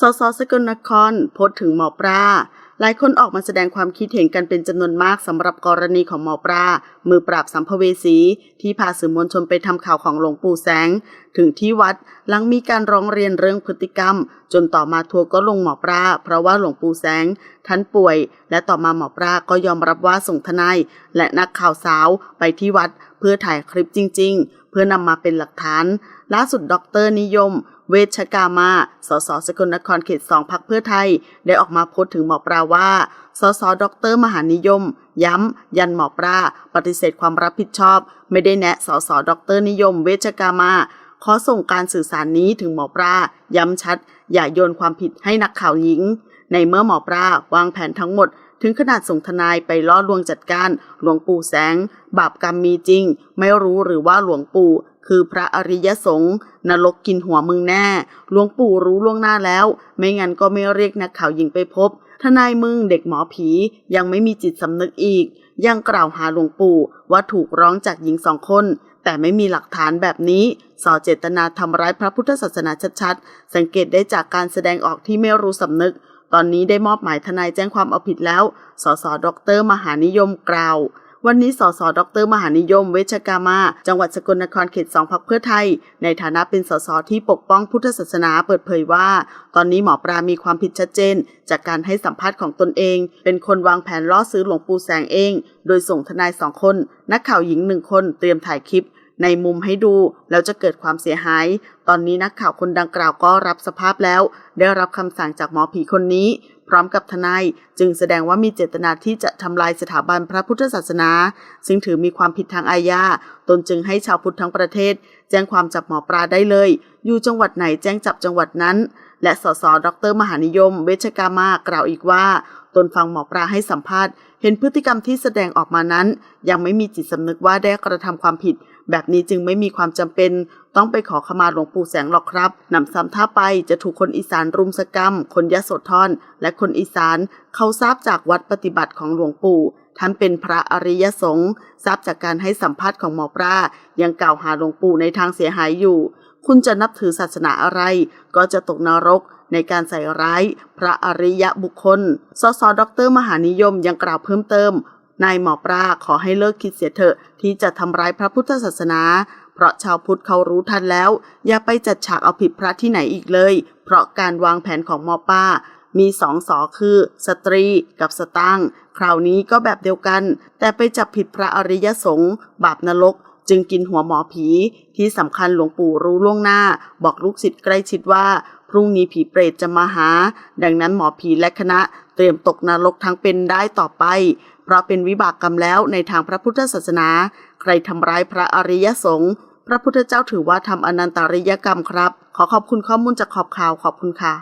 สสสกลนครโพสถึงหมอปลาหลายคนออกมาแสดงความคิดเห็นกันเป็นจำนวนมากสำหรับกรณีของหมอปลามือปราบสัมภเวสี ที่พาสื่อมวลชนไปทำข่าวของหลวงปู่แสง ถึงที่วัดหลังมีการร้องเรียนเรื่องพฤติกรรม จนต่อมาทัวร์ก็ลงหมอปลาเพราะว่าหลวงปู่แสงท่านป่วย และต่อมาหมอปลาก็ยอมรับว่าส่งทนายและนักข่าวสาวไปที่วัด เพื่อถ่ายคลิปจริง ๆ เพื่อนำมาเป็นหลักฐานล่าสุดดรนิยม เวชกามา สสสกลนครเขตสองพักเพื่อไทย ได้ออกมาโพสต์ถึงหมอปลาว่า สสดรมหานิยม ย้ำ ยันหมอปลาปฏิเสธความรับผิดชอบ ไม่ได้แนะสสดรนิยม เวชกามา ขอส่งการสื่อสารนี้ถึงหมอปลาย้ำชัด อย่าโยนความผิดให้นักข่าวหญิง ในเมื่อหมอปลาวางแผนทั้งหมดถึงขนาดส่งทนายไปล่อลวงจัดการ หลวงปู่แสง บาปกรรมมีจริง ไม่รู้หรือว่าหลวงปู่ คือพระอริยสงฆ์นรกกินหัวมึงแน่หลวงปู่รู้ล่วงหน้าแล้ว ไม่งั้นก็ไม่เรียกนักข่าวหญิงไปพบ ทนายมึงเด็กหมอผียังไม่มีจิตสำนึกอีก ยังกล่าวหาหลวงปู่ว่าถูกร้องจากหญิงสองคน แต่ไม่มีหลักฐานแบบนี้สอเจตนาทำร้ายพระพุทธศาสนาชัดๆ สังเกตได้จากการแสดงออกที่ไม่รู้สำนึก ตอนนี้ได้มอบหมายทนายแจ้งความเอาผิดแล้ว สส ดร มหานิยมกล่าว วันนี้สสดร มหานิยม เวชกามา จังหวัดสกลนครเขตสองพักเพื่อไทย ในฐานะเป็นสสที่ปกป้องพุทธศาสนาเปิดเผยว่า ตอนนี้หมอปลามีความผิดชัดเจน จากการให้สัมภาษณ์ของตนเอง เป็นคนวางแผนล่อซื้อหลวงปู่แสงเอง โดยส่งทนายสองคน นักข่าวหญิงหนึ่งคนเตรียมถ่ายคลิปในมุมให้ดูแล้วจะเกิดความเสียหาย ตอนนี้นักข่าวคนดังกล่าวก็รับสภาพแล้ว ได้รับคำสั่งจากหมอผีคนนี้ พร้อมกับทนายจึงแสดงว่ามีเจตนาที่จะทำลายสถาบันพระพุทธศาสนา ซึ่งถือมีความผิดทางอาญาตนจึงให้ชาวพุทธทั้งประเทศ แจ้งความจับหมอปลาได้เลย อยู่จังหวัดไหนแจ้งจับจังหวัดนั้น และสสดรมหานิยม เวชกามากล่าวอีกว่า ตนฟังหมอปลาให้สัมภาษณ์ เห็นพฤติกรรมที่แสดงออกมานั้น ยังไม่มีจิตสำนึกว่าได้กระทำความผิด แบบนี้จึงไม่มีความจำเป็น ต้องไปขอขมาหลวงปู่แสงหรอกครับนำซ้ำท่าไปจะถูกคนอีสานรุมสกรรม คนยโสธรและคนอีสานเขาทราบจากวัดปฏิบัติของหลวงปู่ท่านเป็นพระอริยสงฆ์ทราบจากการให้สัมภาษณ์ของหมอปลายังกล่าวหาหลวงปู่ในทางเสียหายอยู่ คุณจะนับถือศาสนาอะไร ก็จะตกนรก ในการใส่ร้าย พระอริยบุคคล สสดรมหานิยมยังกล่าวเพิ่มเติม นายหมอปลาขอให้เลิกคิดเสียเถอะที่จะทำร้ายพระพุทธศาสนา เพราะชาวพุทธเขารู้ทันแล้ว อย่าไปจัดฉากเอาผิดพระที่ไหนอีกเลย เพราะการวางแผนของหมอป้ามีสองสอคือ สตรีกับสตังคราวนี้ก็แบบเดียวกัน แต่ไปจับผิดพระอริยสงฆ์บาปนรก จึงกินหัวหมอผี ที่สำคัญหลวงปู่รู้ล่วงหน้า บอกลูกศิษย์ใกล้ชิดว่า รุ่งนี้ผีเปรตจะมาหา ดังนั้นหมอผีและคณะเตรียมตกนรกทั้งเป็นได้ต่อไป เพราะเป็นวิบากกรรมแล้วในทางพระพุทธศาสนา ใครทำร้ายพระอริยสงฆ์พระพุทธเจ้าถือว่าทำอนันตริยกรรมครับ ขอขอบคุณข้อมูลจากขอบข่าวขอบคุณค่ะ